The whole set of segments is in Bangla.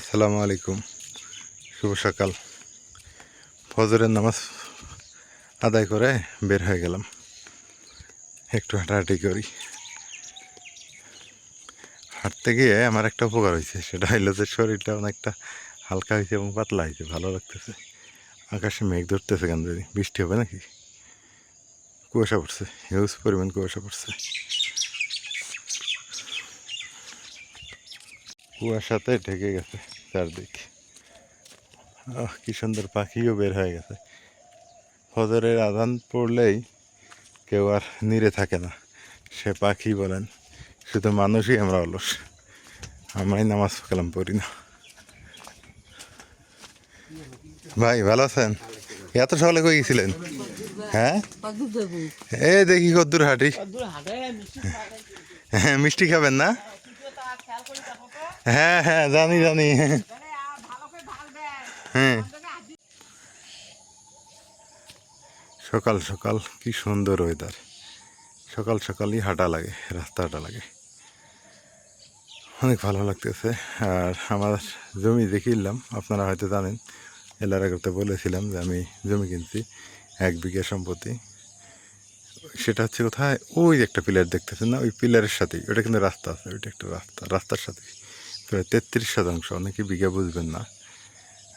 আসসালামু আলাইকুম। শুভ সকাল। ফজরের নামাজ আদায় করে বের হয়ে গেলাম। একটু হাঁটাহাঁটি করি। হাঁটতে গিয়ে আমার একটা উপকার হয়েছে, সেটা হইল যে শরীরটা অনেকটা হালকা হয়েছে এবং পাতলা হয়েছে, ভালো লাগতেছে। আকাশে মেঘ ধরতেছে কেন যদি বৃষ্টি হবে নাকি? কুয়াশা পড়ছে হিউজ পরিমাণ কুয়াশা পড়ছে। কুয়াশাতে ঢেকে গেছে। চারদিক। কি সুন্দর পাখিও বের হয়ে গেছে। ফজরের আজান পড়লেই কেউ আর নিরে থাকে না। সে পাখি বলেন শুধু মানুষই আমরা অলস। আমরাই নামাজ কালাম পড়ি না। ভাই ভালো আছেন? এত সকালে কই গেছিলেন? হ্যাঁ? এ দেখি কদ্দুর হাঁটি হ্যাঁ মিষ্টি খাবেন না? হ্যাঁ হ্যাঁ জানি জানি। হ্যাঁ। সকাল সকাল, কি সুন্দর ওয়েদার সকাল, সকালই হাঁটা লাগে রাস্তা হাঁটা লাগে। অনেক ভালো লাগতেছে। আর আমার জমি দেখিলাম আপনারা হয়তো জানেন। এলার আগে তো বলেছিলাম যে আমি জমি কিনছি, এক বিঘা সম্পত্তি। সেটা হচ্ছে কোথায়? ওই একটা পিলার দেখতেছেন না? ওই পিলারের সাথেই। ওটা কিন্তু রাস্তা আছে, ওইটা একটা রাস্তা, রাস্তার সাথেই। প্রায় তেত্রিশ শতাংশ, অনেকে বিঘা বুঝবেন না।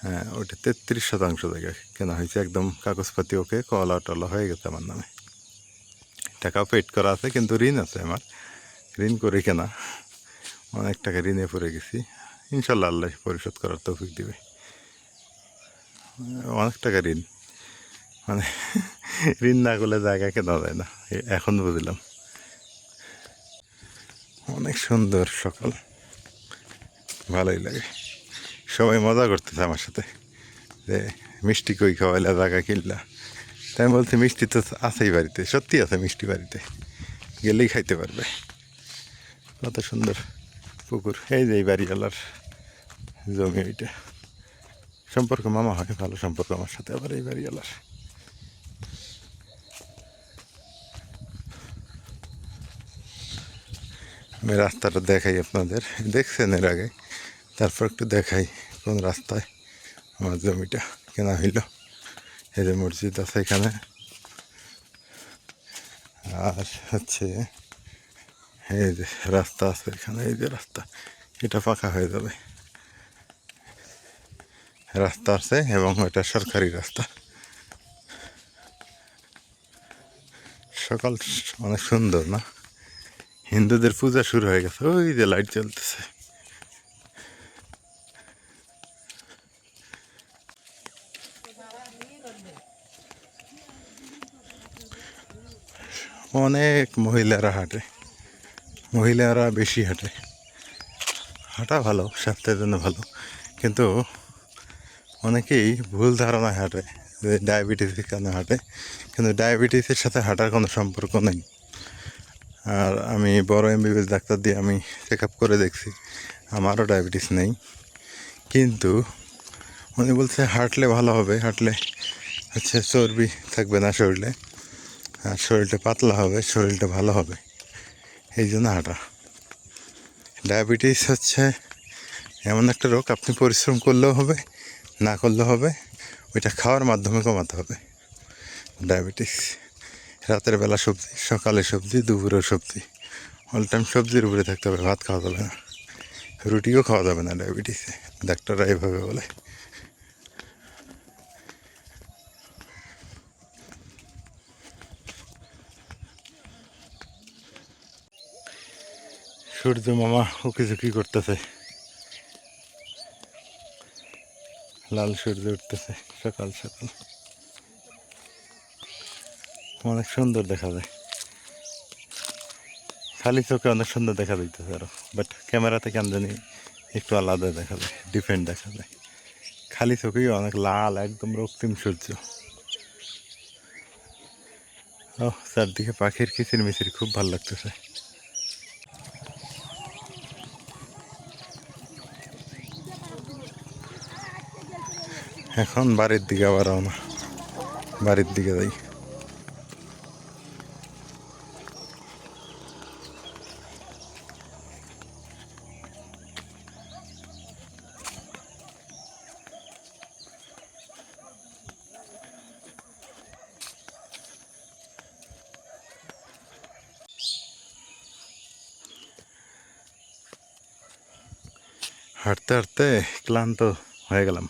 হ্যাঁ ওইটা তেত্রিশ শতাংশ জায়গায় কেনা হয়েছে, একদম কাগজপাতি ওকে কলা টলা হয়ে গেছে আমার নামে। টাকাও পেড করা আছে, কিন্তু ঋণ আছে আমার। ঋণ করে কেনা। অনেক টাকা ঋণে পড়ে গেছি। ইনশাল্লাহ আল্লাহ পরিশোধ করার তৌফিক দিবে। অনেক টাকা ঋণ। মানে ঋণ না করলে জায়গা কেনা যায় না এখন বুঝলাম। অনেক সুন্দর সকাল। ভালোই লাগে। সবাই মজা করতেছে আমার সাথে। যে মিষ্টি কই খাওয়াইলা জায়গা কিনলা। তাই বলছি, মিষ্টি তো আছেই বাড়িতে সত্যি আছে মিষ্টি বাড়িতে। গেলেই খাইতে পারবে। কত সুন্দর পুকুর। এই যে এই বাড়িওয়ালার জমি ওইটা সম্পর্ক মামা হয়, ভালো সম্পর্ক আমার সাথে আবার এই বাড়িওয়ালার। আমি রাস্তাটা দেখাই আপনাদের। দেখছেন এর আগে? তারপর একটু দেখাই কোন রাস্তায় আমার জমিটা কেনা হইল। এই যে মসজিদ আছে এখানে। আর হচ্ছে এই যে রাস্তা আছে এখানে, এই যে রাস্তা, এটা পাকা হয়ে যাবে। রাস্তা আছে এবং এটা সরকারি রাস্তা। সকাল অনেক সুন্দর না? হিন্দুদের পূজা শুরু হয়ে গেছে, ওই যে লাইট জ্বলতেছে। অনেক মহিলারা হাঁটে। মহিলারা বেশি হাঁটে। হাঁটা ভালো, স্বাস্থ্যের জন্য ভালো। কিন্তু অনেকেই ভুল ধারণায় হাঁটে, যে ডায়াবেটিসের কারণে হাঁটে। কিন্তু ডায়াবেটিসের সাথে হাঁটার কোনো সম্পর্ক নেই। আর আমি বড় এমবিবিএস ডাক্তার দিয়ে আমি চেক আপ করে দেখছি, আমারও ডায়াবেটিস নেই। কিন্তু উনি বলছে, হাঁটলে ভালো হবে, হাঁটলে হচ্ছে চর্বি থাকবে না শরীরে। আর শরীরটা পাতলা হবে, শরীরটা ভালো হবে। এই জন্য হাঁটা। ডায়াবেটিস হচ্ছে এমন একটা রোগ, আপনি পরিশ্রম করলেও হবে, না করলেও হবে, ওইটা খাওয়ার মাধ্যমে কমাতে হবে। ডায়াবেটিস, রাতের বেলা সবজি, সকালে সবজি, দুপুরেও সবজি। অল টাইম সবজির উপরে থাকতে হবে, ভাত খাওয়া যাবে না। রুটিও খাওয়া যাবে না ডায়াবেটিসে, ডাক্তাররা এভাবে বলে। সূর্য মামা উকি ঝুঁকি করতেছে? লাল সূর্য উঠতেছে, সকাল সকাল। অনেক সুন্দর দেখা যায়। খালি চোখে অনেক সুন্দর দেখা যাইতেছে আরও বাট ক্যামেরা থেকে আমদানি একটু আলাদা দেখা যায় ডিফারেন্ট দেখা যায়। খালি চোখেই অনেক লাল, একদম রক্তিম সূর্য। ও, চারদিকে পাখির কিচির মিচির খুব ভালো লাগতেছে। এখন বাড়ির দিকে আবার রওনা। বাড়ির দিকে যাই। হাঁটতে হাঁটতে ক্লান্ত হয়ে গেলাম।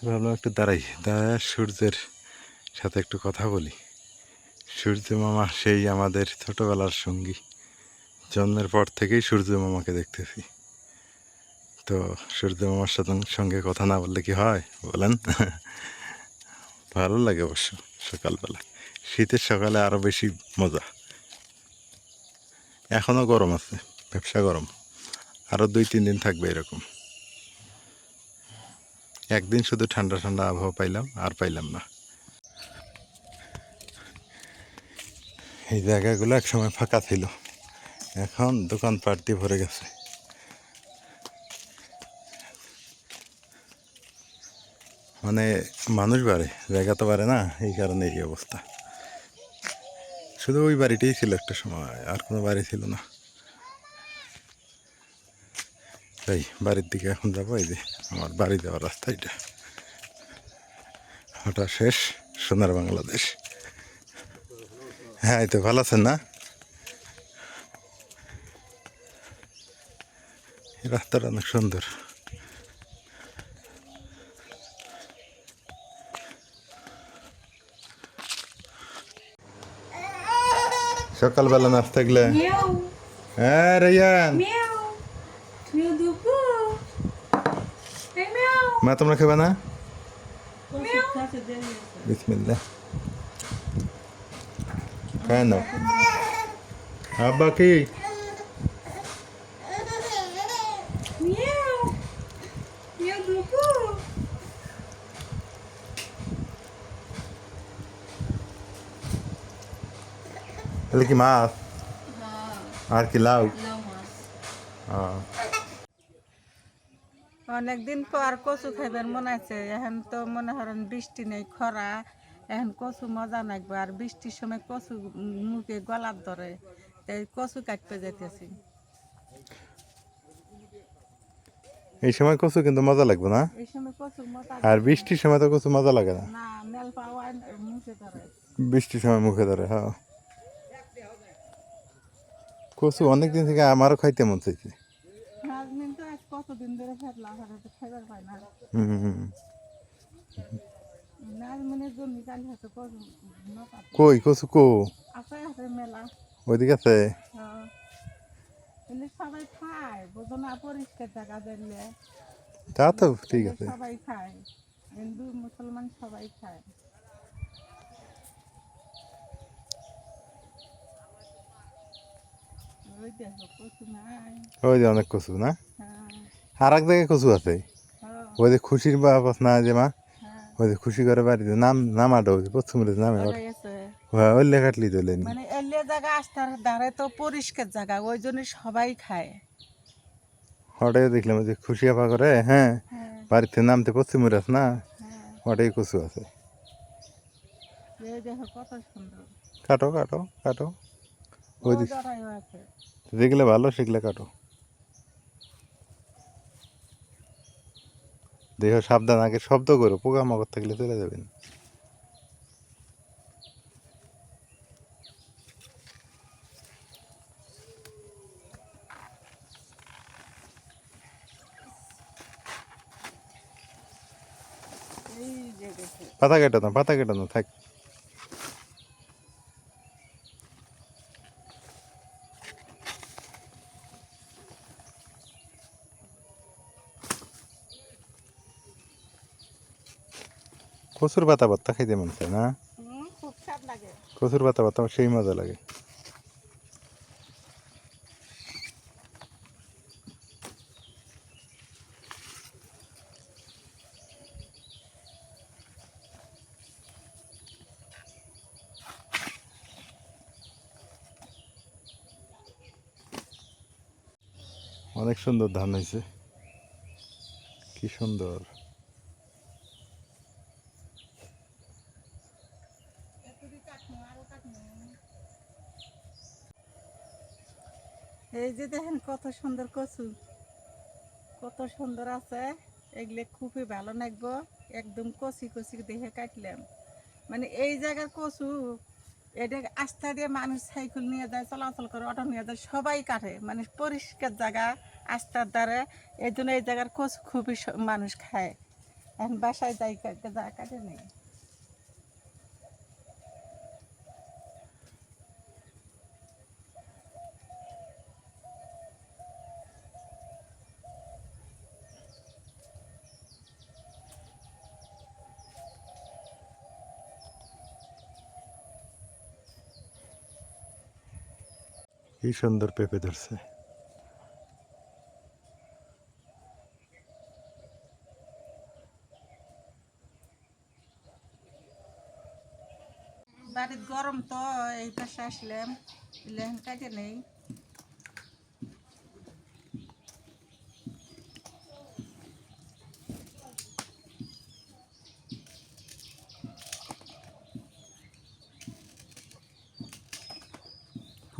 তো ভাবলাম একটু দাঁড়াই। দাঁড়ায় সূর্যের সাথে একটু কথা বলি। সূর্য মামা সেই আমাদের ছোটবেলার সঙ্গী। জন্মের পর থেকেই সূর্য মামাকে দেখতেছি। তো সূর্য মামার সাথে সঙ্গে কথা না বললে কি হয়? বলেন। ভালো লাগে অবশ্য সকালবেলা। শীতের সকালে আরও বেশি মজা। এখনও গরম আছে, ব্যবসা গরম। আরও দুই, তিন দিন থাকবে এরকম। একদিন শুধু ঠান্ডা ঠান্ডা আবহাওয়া পাইলাম, আর পাইলাম না। এই জায়গাগুলো এক সময় ফাঁকা ছিল। এখন দোকানপাট দিয়ে ভরে গেছে। মানে মানুষ বাড়ে, জায়গা তো বাড়ে না, এই কারণে এই অবস্থা। শুধু ওই বাড়িটাই ছিল একটা সময়, আর কোনো বাড়ি ছিল না। তাই বাড়ির দিকে এখন যাব, এই যে আমার বাড়ি যাওয়ার রাস্তা এটা। হঠাৎ শেষ সোনার বাংলাদেশ। হ্যাঁ এই তো ভালো আছেন না? রাস্তাটা অনেক সুন্দর। সকালবেলা নাস্তা গেলে হ্যাঁ রেয়ান। মা তোমরা খাবে না. বিসমিল্লা খায় নাও। আব্বা কি? কি মাছ? আর কি লাউ? অনেকদিন পর কচু খাইবার মনে আছে। এখন তো মনে হরেন বৃষ্টি নেই খরা। এখন কচু মজা লাগবে আর বৃষ্টির সময় কচু মুখে গলার ধরে। তাই কচু কাটতে যেতেছি এই সময় কচু কিন্তু মজা লাগবে না? আর বৃষ্টির সময় তো কচু মজা লাগে না। বৃষ্টির সময় মুখে ধরে হ্যাঁ। কচু অনেক দিন থেকে আমারও খাইতে মন চাইছে। কই কচু কো? ওইদিকে আছে। সবাই খায় বোঝো না পরিষ্কার জায়গা দিলে তা তো ঠিক আছে। সবাই খায় হিন্দু মুসলমান সবাই খায় ওই যে অনেক কচু না? হ্যাঁ। আর এক জায়গায় কচু আছে। হ্যাঁ, ওই যে খুশির বাপ না যে মা হ্যাঁ। ওই যে খুশি করে বাড়িতে নাম ওই যে পশ্চিম নামে আছে। ওই লেখাটলি তোলেন মানে এলিয়া জায়গা আস্তার ধারে তো পরিষ্কার জায়গা ওই জন্য সবাই খায়। ওটাই দেখলাম ওই যে খুশি আপা করে হ্যাঁ হ্যাঁ। বাড়িতে নামতে পশ্চিম আছে না হ্যাঁ। ওটাই কচু আছে। কাটো কাটো কাটো। ওই জড়াইও ভালো সেগুলো কাটো। দেহ সাবধান আগে শব্দ করো পোকামাকড় থাকলে চলে যাবেন। পাতা কেটানো পাতা কেটানো থাক। কচুর পাতা ভর্তা খাইতে মন চায় না? কচুর পাতা ভর্তা সেই মজা লাগে। অনেক সুন্দর ধান হয়েছে। কি সুন্দর এই যে দেখেন কত সুন্দর কচু। কত সুন্দর আছে। এগুলো খুবই ভালো লাগবো। একদম কচি কচি দেখে কাটলাম। মানে এই জায়গার কচু, এটা আস্থা দিয়ে মানুষ সাইকেল নিয়ে যায়, চলাচল করে, অটো নিয়ে যায়, সবাই কাটে। মানে পরিষ্কার জায়গা আস্তার দ্বারে। এই জন্য এই জায়গার কচু খুবই মানুষ খায়। এখন বাসায় যাই যা কাটে নেই। কি সুন্দর পেঁপে ধরছে বাড়ির গরম তো এই পাশে আসলাম এলে এখন কাটে নেই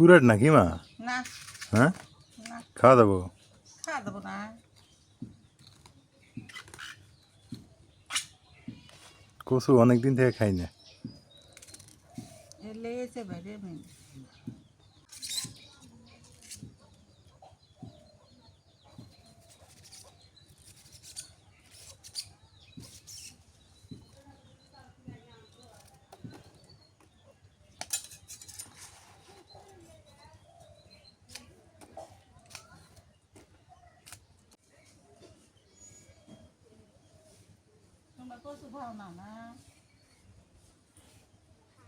পুরাট নাকি মা? না। হ্যাঁ? খাওয়া দাবো খাওয়া দেবো না। কচু অনেক দিন থেকে খাই না। এলে এসে বাইরে খাও না না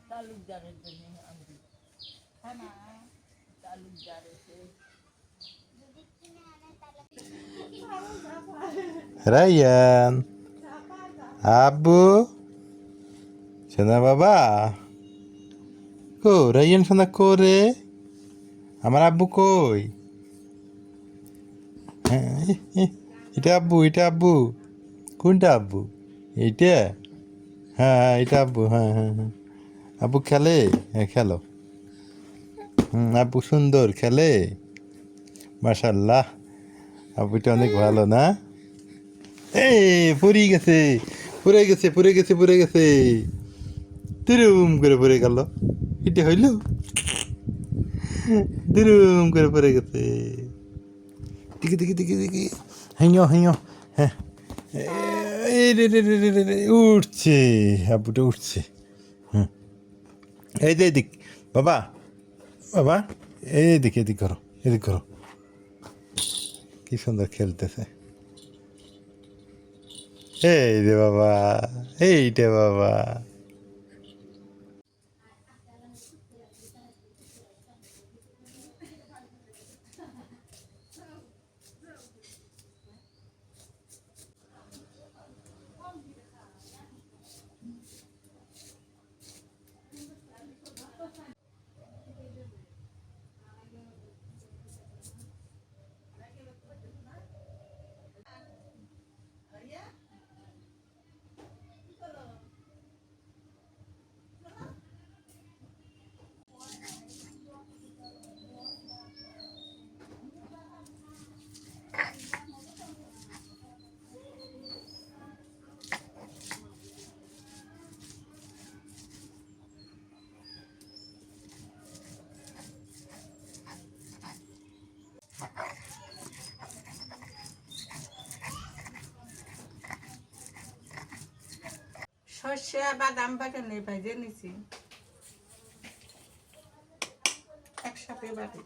তালুকদারের জন্য আমি হ্যাঁ না তালুকদার এসে রাইয়ান আব্বু সোনা বাবা কো রাইয়ান সোনা কো রে আমার আব্বু কই এটা আব্বু এটা আব্বু কোনটা আব্বু এইটা? হ্যাঁ এটা আব্বু হ্যাঁ হ্যাঁ হ্যাঁ। আব্বু খেলে? হ্যাঁ খেলো। হুম আব্বু সুন্দর খেলে? মাশাল্লাহ আব্বুটা অনেক ভালো না? এই পড়ে গেছে পড়ে গেছে পড়ে গেছে পড়ে গেছে। তিরুম করে পড়ে গেল। এটা হইল? তিরুম করে পড়ে গেছে। দেখি দেখি দেখি দেখি হ্যাঁ রে রে, উঠছে। আব্বুটা উঠছে। হুম। এই যে এদিক, বাবা বাবা, এই এদিক এদিক করো এদিক করো। কি সুন্দর খেলতেছে। এই রে বাবা এইটা বাবা। শস্য বাদাম বাটে নেই ভাইজে নিছি। একসাথে বাটে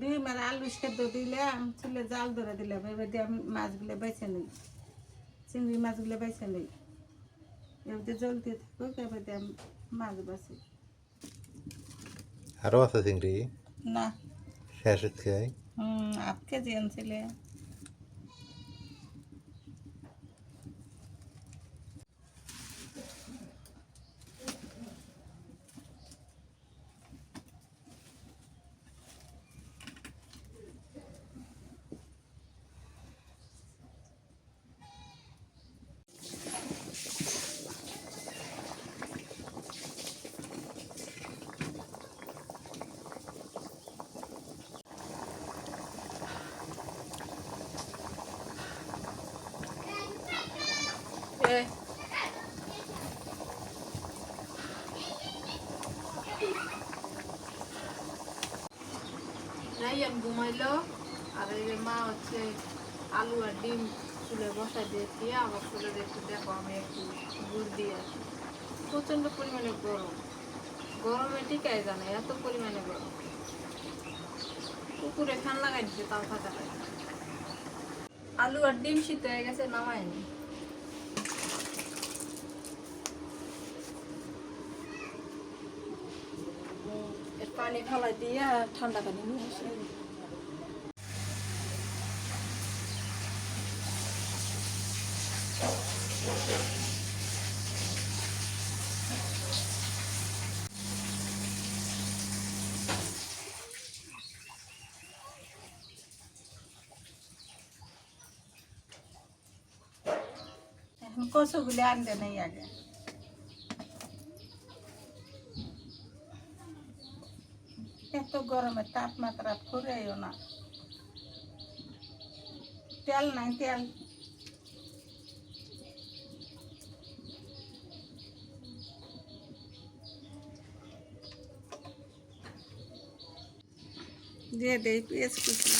দুই মানে আলু সেদ্ধ দিলাম চুলে জাল ধরে দিলাম এবার দিয়ে আমি মাছগুলো বেছে নিই। চিংড়ি মাছগুলো বেছে নিই। এবার দিয়ে জল দিয়ে থাকুক এবার দিয়ে আমি মাছ বাছি। আরও আছে চিংড়ি? না। শেষ হচ্ছে হুম আট কেজি আনছিলে। রাইয়ান ঘুমাইলো। আর এই মা হচ্ছে আলু আর ডিম চুলে বসাই দিয়েছি আমার চুলে একটু দেখো, আমি একটু গুড় দিয়ে আসি। প্রচণ্ড পরিমাণে গরম। গরমে টিকাই জানে, এত পরিমাণে গরম। কুকুরে ফ্যান লাগাই দিচ্ছে তাও থাকা আলু আর ডিম শীত হয়ে গেছে, নামায়নি এর পানি ফেলাই দিয়ে ঠান্ডা পানি নিয়ে আসি। এখন আনতে নেই আগে। এত গরমে তাপমাত্রা ফুরেও না তেল নাই তেল দিয়ে দেই পেঁয়াজ কুচি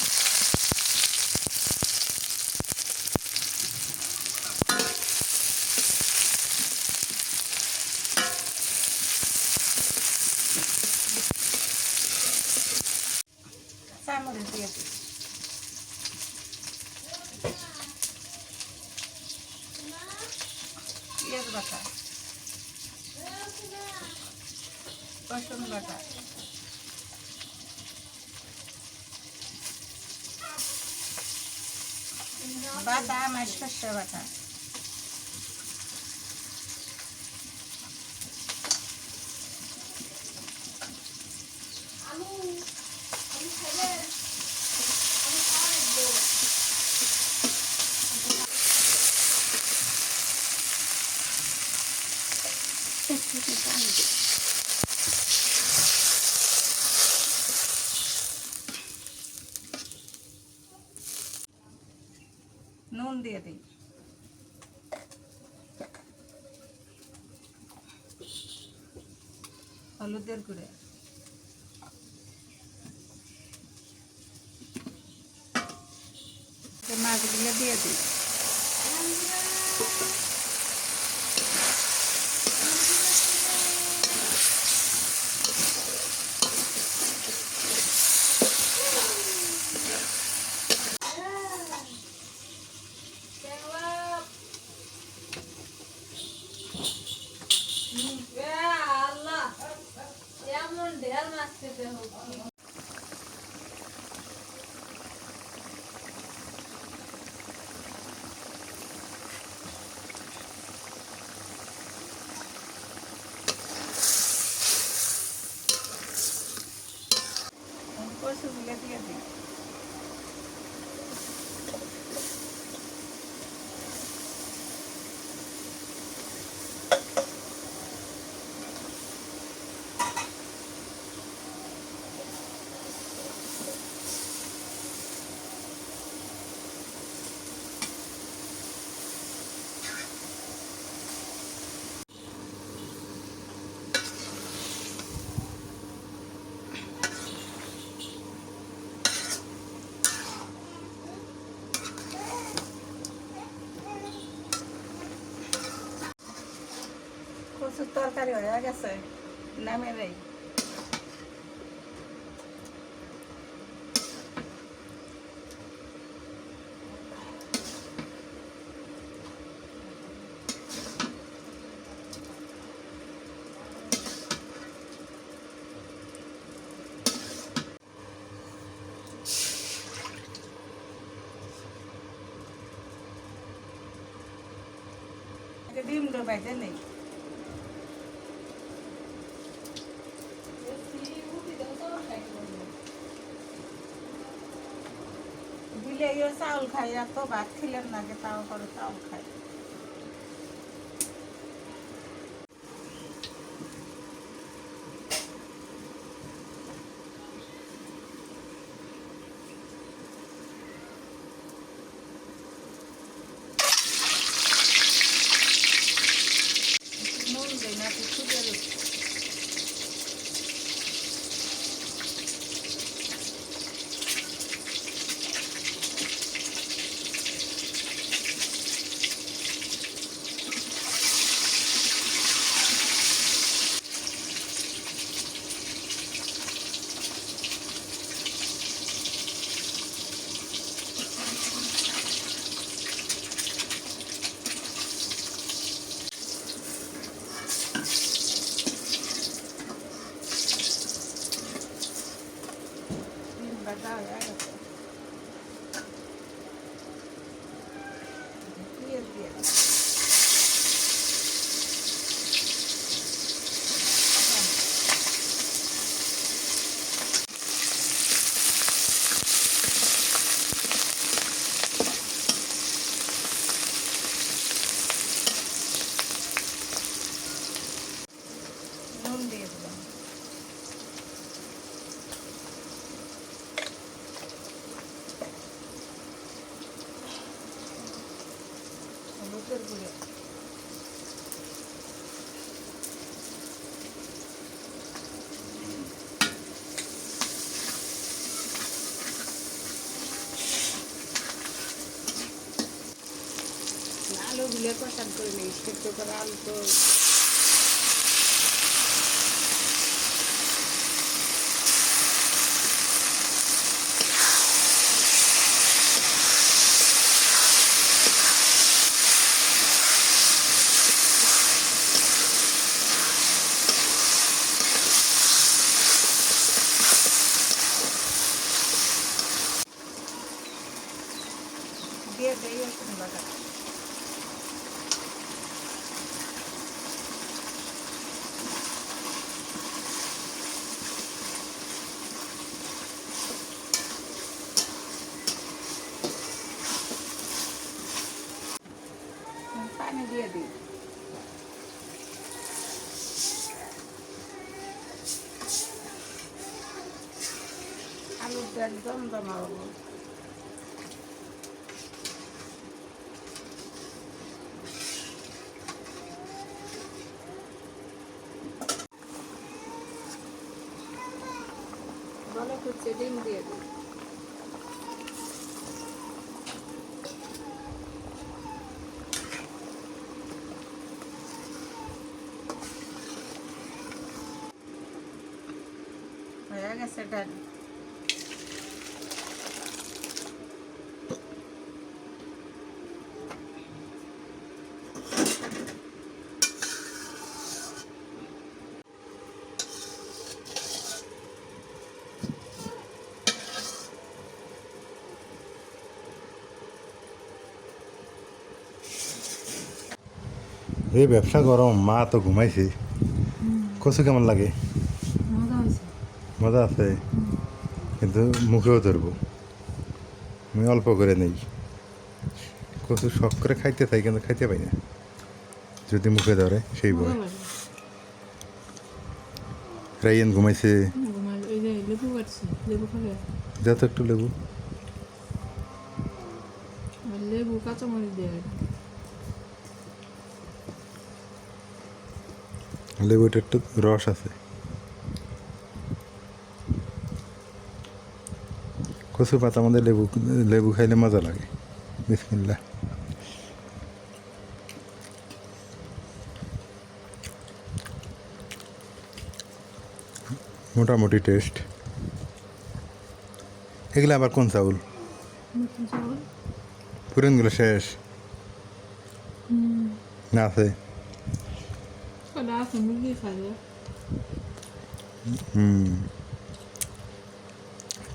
চামড়ে দিয়ে দিই পেঁয়াজ বাটা রসুন বাটা। বাটা শস্য বাটা নুন দিয়ে দিই হলুদের করে। মাছগুলো দিয়ে দিই। cariola, olha que sei. Não me veio. Jadi mudah baca nih. চাউল খাই এত ভাত খেলেন না যে তাও করে চাউল খাই নুন দেই না একটু সুদের ডিম ভাজা হয়ে গেছে দিয়ে দিয়ে দাও। নুন দিয়ে দিলাম হলুদের গুঁড়ো আলু গুলো কষান করে নিই সেদ্ধ করে আলু তো দিয়ে দেই রসুন বাটা পানি দিয়ে দিই আলুটা একদম জমাবো ভালো করছে ডিম দিয়ে দিই হয়ে গেছে ডাল এই ব্যবসা গরম মা তো ঘুমাইছে। কচু কেমন লাগে? মজা আছে? কিন্তু মুখেও ধরবো। আমি অল্প করে নেই। কচু শখ করে খাইতে চাই কিন্তু খাইতে পাই না। যদি মুখে ধরে সেই বয় রাইয়ান ঘুমাইছে। যে যত একটু লেবু আর লেবু কাঁচামরিচ দেয় লেবুটা একটু রস আছে। কচু পাতা আমাদের লেবু লেবু খাইলে মজা লাগে। বিসমিল্লা মোটামুটি টেস্ট। এগুলো আবার কোন চাউল? পুরনগুলো শেষ। না আছে? মুরগি খাবে হুম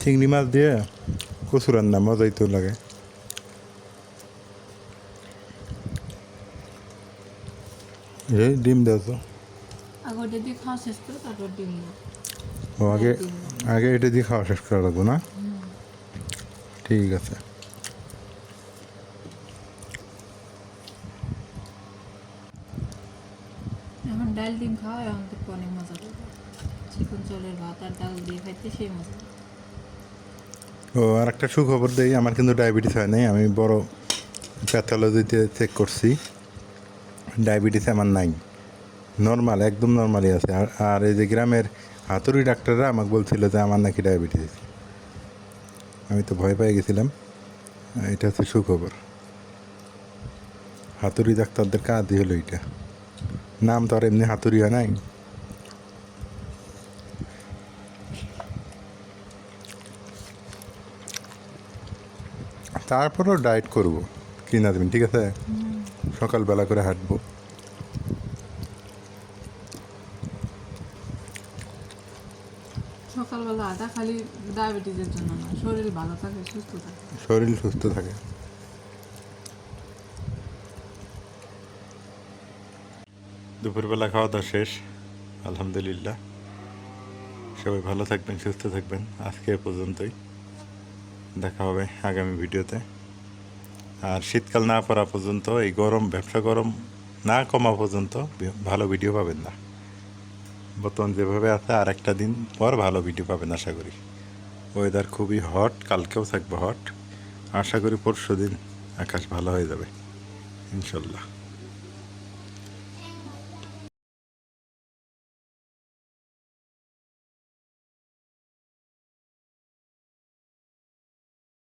চিংড়ি মাছ দিয়ে কচু রান্না মজাই তো লাগে এই ডিম দাও তো আগে ওটা খাওয়া শেষ করে তারপর ডিম দাও ও আগে আগে এটা দিয়ে খাওয়া শেষ করা লাগবো না ঠিক আছে এখন ডাল ডিম খাওয়া এখন তো অনেক মজা চিকন চলের ভাত আর ডাল দিয়ে খাইতে সেই মজা। ও আর একটা সুখবর দেই, আমার কিন্তু ডায়াবেটিস হয় নাই, আমি বড় প্যাথোলজিতে চেক করছি। ডায়াবেটিস আমার নাই। নর্মাল একদম নর্মালি আছে। আর আর এই যে গ্রামের হাতুড়ি ডাক্তাররা আমাকে বলছিল যে আমার নাকি ডায়াবেটিস। আমি তো ভয় পেয়ে গেছিলাম। এটা হচ্ছে সুখবর। হাতুড়ি ডাক্তারদের কাজই হলো এটা নাম তো আর এমনি হাতুড়ি হয় নাই। তারপরেও ডায়েট করব কি না দেবেন ঠিক আছে? সকালবেলা করে হাঁটবো। সকালবেলা খালি ডায়াবেটিসের জন্য না শরীর ভালো থাকে সুস্থ থাকে। শরীর সুস্থ থাকে। দুপুরবেলা খাওয়া দাওয়া শেষ। আলহামদুলিল্লাহ। সবাই ভালো থাকবেন, সুস্থ থাকবেন। আজকে পর্যন্তই। দেখা হবে আগামী ভিডিওতে। আর শীতকাল না পড়া পর্যন্ত, এই গরম, ব্যবসা গরম না কমা পর্যন্ত ভালো ভিডিও পাবেন না। বর্তমান যেভাবে আছে আর একটা দিন পর ভালো ভিডিও পাবেন আশা করি। ওয়েদার খুবই হট কালকেও থাকবে হট আশা করি পরশু দিন আকাশ ভালো হয়ে যাবে, ইনশাল্লাহ।